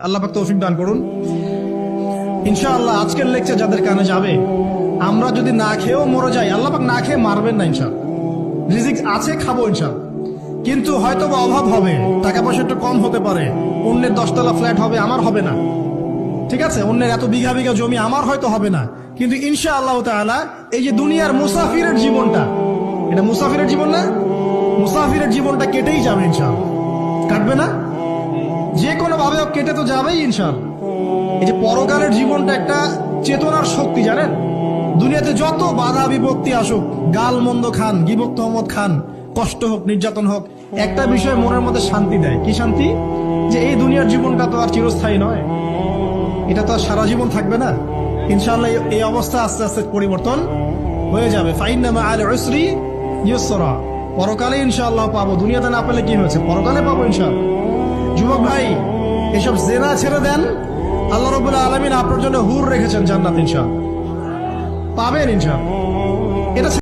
আল্লাহ তৌফিক দান করুন। ইনশাআল্লাহ আজকের লেকচার যাদের কানে যাবে, আমরা যদি না খেয়েও মরে যাই, আল্লাহ পাক না খেয়ে মারবেন না ইনশাআল্লাহ। রিজিক আছে, খাব ইনশাআল্লাহ। কিন্তু হয়তো বা অভাব হবে, টাকা পয়সা একটু কম হতে পারে, অন্যের দশতলা ফ্ল্যাট হবে, আমার হবে না। ঠিক আছে? অন্যের এত বিঘা বিঘা জমি, আমার হয়তো হবে না। কিন্তু ইনশা আল্লাহ তাআলা এই যে দুনিয়ার মুসাফিরের জীবনটা, এটা মুসাফিরের জীবন না? মুসাফিরের জীবনটা কেটেই যাবে ইনশাআল্লাহ। ভাবে কেটে তো যাবেই ইনশাল। এই যে পরকালের জীবনটা একটা চেতনার শক্তি, জানেন? দুনিয়াতে যত বাধা বিপত্তি আসুক, গাল মন্দ খান, গিবক্ত মোহাম্মদ খান, কষ্ট হোক, নির্যাতন হোক, একটা বিষয় মনের মধ্যে শান্তি দেয়। কি শান্তি? যে এই দুনিয়ার জীবনটা তো আর চিরস্থায়ী নয়। এটা তো আর সারা জীবন থাকবে না। ইনশাল্লাহ এই- অবস্থা আস্তে আস্তে পরিবর্তন হয়ে যাবে। ফাইন নামা আল ইসরি ইউসরা। পরকালে ইনশাআল্লাহ পাবো। দুনিয়াতে না পেলে কি হয়েছে? পরকালে পাবো ইনশাআল্লাহ। যুবক ভাই এসব জেনা ছেড়ে দেন। আল্লাহ রবুল্লা আলমিন আপনার জন্য হুর রেখেছেন জান্নাত ইনশা পাবেন ইনশা এটা